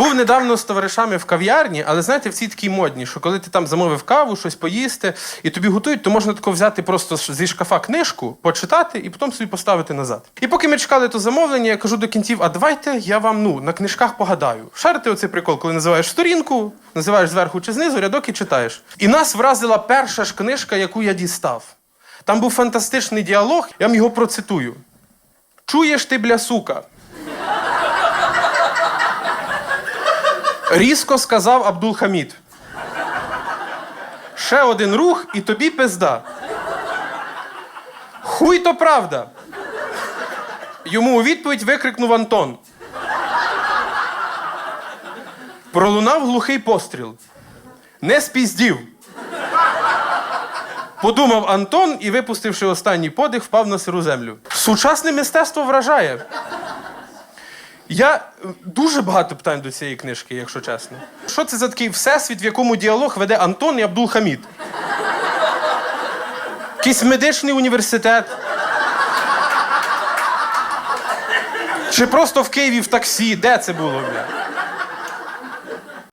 Був недавно з товаришами в кав'ярні, але знаєте, всі такі модні, що коли ти там замовив каву, щось поїсти, і тобі готують, то можна тако взяти просто зі шкафа книжку, почитати і потім собі поставити назад. І поки ми чекали то замовлення, я кажу до кінців: а давайте я вам ну на книжках погадаю. Шарите оцей прикол, коли називаєш сторінку, називаєш зверху чи знизу, рядок і читаєш. І нас вразила перша ж книжка, яку я дістав. Там був фантастичний діалог, я вам його процитую. Чуєш ти, бля, сука? Різко сказав Абдулхамід. Ще один рух і тобі пизда. Хуй то правда. Йому у відповідь викрикнув Антон. Пролунав глухий постріл. Не спіздів. Подумав Антон і, випустивши останній подих, впав на сиру землю. Сучасне мистецтво вражає. Я е, дуже багато питань до цієї книжки, якщо чесно. Що це за такий всесвіт, в якому діалог веде Антон і Абдул-Хамід? Якийсь медичний університет. Чи просто в Києві в таксі? Де це було, бля?